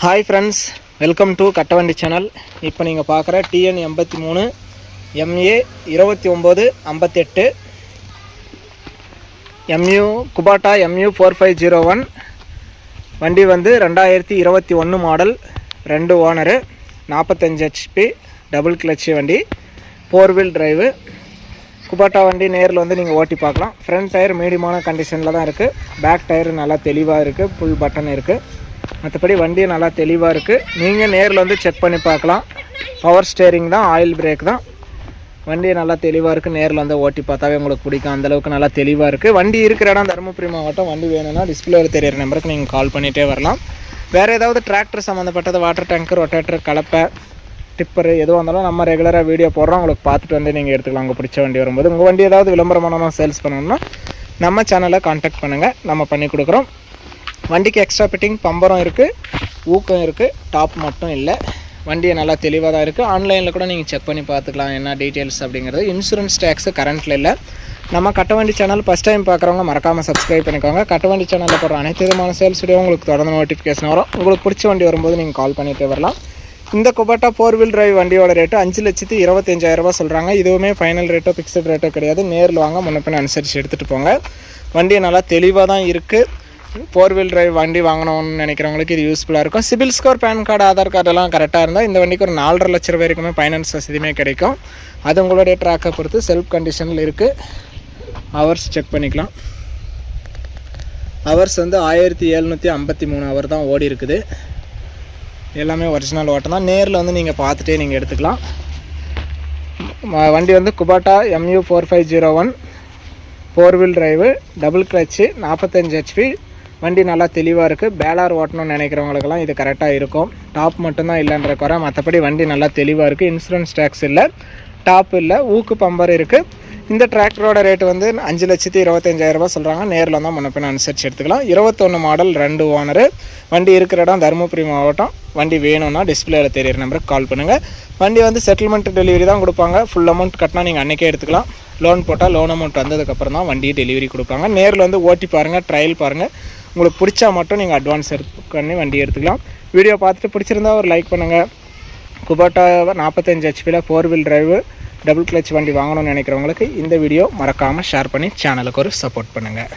Hi friends welcome to Kattavandi channel இப்போ நீங்கள் பார்க்குற டிஎன் எண்பத்தி மூணு எம்ஏ இருபத்தி ஒம்பது ஐம்பத்தெட்டு MU Kubota MU four five zero one வண்டி வந்து ரெண்டாயிரத்தி இருபத்தி ஒன்று மாடல் ரெண்டு ஓனரு நாற்பத்தஞ்சு ஹெச்பி டபுள் கிளச் வண்டி ஃபோர் வீல் டிரைவு குபாட்டா வண்டி நேரில் வந்து நீங்கள் ஓட்டி பார்க்கலாம். ஃப்ரண்ட் டயர் மீடியமான கண்டிஷனில் தான் இருக்குது பேக் டயர் நல்லா தெளிவாக இருக்குது ஃபுல் பட்டன் இருக்குது மற்றபடி வண்டி நல்லா தெளிவாக இருக்குது நீங்கள் நேரில் வந்து செக் பண்ணி பார்க்கலாம். பவர் ஸ்டேரிங் தான் ஆயில் பிரேக் தான். வண்டி நல்லா தெளிவாக இருக்குது நேரில் வந்து ஓட்டி பார்த்தாவே உங்களுக்கு பிடிக்கும். அந்தளவுக்கு நல்லா தெளிவாக இருக்குது வண்டி இருக்கிற இடம் தருமபுரி மாவட்டம். வண்டி வேணும்னா டிஸ்பிளேவில் தெரியிற நம்பருக்கு நீங்கள் கால் பண்ணிகிட்டே வரலாம். வேறு ஏதாவது டிராக்டர் சம்மந்தப்பட்டது வாட்டர் டேங்கர் ரொட்டேட்டர் கலப்பை டிப்பர் எதுவாக இருந்தாலும் நம்ம ரெகுலராக வீடியோ போடுறோம். உங்களுக்கு பார்த்துட்டு வந்து நீங்கள் எடுத்துக்கலாம். உங்கள் பிடிச்ச வண்டி வரும்போது. உங்கள் வண்டி ஏதாவது விளம்பரம் சேல்ஸ் பண்ணணும்னா நம்ம சேனலை காண்டாக்ட் பண்ணுங்கள் நம்ம பண்ணி கொடுக்குறோம். வண்டிக்கு எக்ஸ்ட்ரா ஃபிட்டிங் பம்பரம் இருக்குது ஊக்கம் இருக்குது டாப் மட்டும் இல்லை. வண்டியை நல்லா தெளிவாக தான் இருக்குது ஆன்லைனில் கூட நீங்கள் செக் பண்ணி பார்த்துக்கலாம் என்ன டீட்டெயில்ஸ் அப்படிங்கிறது. இன்சூரன்ஸ் டேக்ஸு கரண்ட்டில் இல்லை. நம்ம கட்டவண்டி சேனல் ஃபஸ்ட் டைம் பார்க்குறவங்க மறக்காமல் சப்ஸ்கிரைப் பண்ணிக்கோங்க. கட்டவண்டி சேனலில் போடுற அனைத்து விதமான சேல்ஸ் வீடியோ உங்களுக்கு தொடர்ந்து நோட்டிஃபிகேஷன் வரும். உங்களுக்கு பிடிச்ச வண்டி வரும்போது நீங்கள் கால் பண்ணிகிட்டே வரலாம். இந்த குபட்டா ஃபோர் வீல் டிரைவ் வண்டியோட ரேட்டு அஞ்சு லட்சத்து இருபத்தஞ்சாயிரரூபா சொல்கிறாங்க இதுவுமே ஃபைனல் ரேட்டோ ஃபிக்ஸட் ரேட்டோ கிடையாது. நேரில் வாங்க முன்னப்பின் அனுசரித்து எடுத்துகிட்டு போங்க. வண்டி நல்லா தெளிவாக தான் இருக்குது ஃபோர் வீல் டிரைவ் வண்டி வாங்கணும்னு நினைக்கிறவங்களுக்கு இது யூஸ்ஃபுல்லாக இருக்கும். CIBIL score pan card Aadhaar கார்டெல்லாம் கரெக்டாக இருந்தால் இந்த வண்டிக்கு ஒரு நாலரை லட்ச ரூபாய் வரைக்குமே ஃபைனான்ஸ் வசதியுமே கிடைக்கும். அது உங்களுடைய ட்ராக்கை பொறுத்து செல்ஃப் கண்டிஷனில் இருக்குது ஹவர்ஸ் செக் பண்ணிக்கலாம். ஹவர்ஸ் வந்து ஆயிரத்தி எழுநூற்றி ஐம்பத்தி மூணு ஹவர் தான் ஓடி இருக்குது. எல்லாமே ஒரிஜினல் ஓட்டம் தான். நேரில் வந்து நீங்கள் பார்த்துட்டே நீங்கள் எடுத்துக்கலாம். வண்டி வந்து Kubota MU four five zero one four wheel drive double clutch நாற்பத்தஞ்சு ஹெச்பி வண்டி நல்லா தெளிவாக இருக்குது பேலார் ஓட்டணும்னு நினைக்கிறவங்களுக்கெல்லாம் இது கரெக்டாக இருக்கும். டாப் மட்டும்தான் இல்லைன்ற குறை. மற்றபடி வண்டி நல்லா தெளிவாக இருக்குது இன்சூரன்ஸ் டேக்ஸ் இல்லை. டாப் இல்லை. ஊக்கு பம்பர் இருக்குது இந்த டிராக்டரோட ரேட் வந்து அஞ்சு லட்சத்தி இருபத்தஞ்சாயிரரூபா சொல்கிறாங்க நேரில் தான் முன்னப்பின் அனுசரித்து எடுத்துக்கலாம். இருபத்தொன்று மாடல் ரெண்டு ஓனரு வண்டி இருக்கிற இடம் தருமபுரி மாவட்டம். வண்டி வேணும்னா டிஸ்பிளேயில் தெரியிற நம்பருக்கு கால் பண்ணுங்கள் வண்டி வந்து செட்டில்மெண்ட் டெலிவரி தான் கொடுப்பாங்க. ஃபுல் அமௌண்ட் கட்டினா நீங்கள் அன்றைக்கே எடுத்துக்கலாம். லோன் போட்டால் லோன் அமௌண்ட் வந்ததுக்கப்புறம் தான் வண்டியை டெலிவரி கொடுப்பாங்க. நேரில் வந்து ஓட்டி பாருங்கள் ட்ரையல் பாருங்கள் உங்களுக்கு பிடிச்சா மட்டும் நீங்கள் அட்வான்ஸ் எடுத்து பண்ணி வண்டி எடுத்துக்கலாம். வீடியோ பார்த்துட்டு பிடிச்சிருந்தா ஒரு லைக் பண்ணுங்கள் குபோட்டா நாற்பத்தஞ்சு ஹெச்பியில் four wheel drive double clutch வண்டி வாங்கணும்னு நினைக்கிறவங்களுக்கு இந்த வீடியோ மறக்காமல் ஷேர் பண்ணி சேனலுக்கு ஒரு சப்போர்ட் பண்ணுங்கள்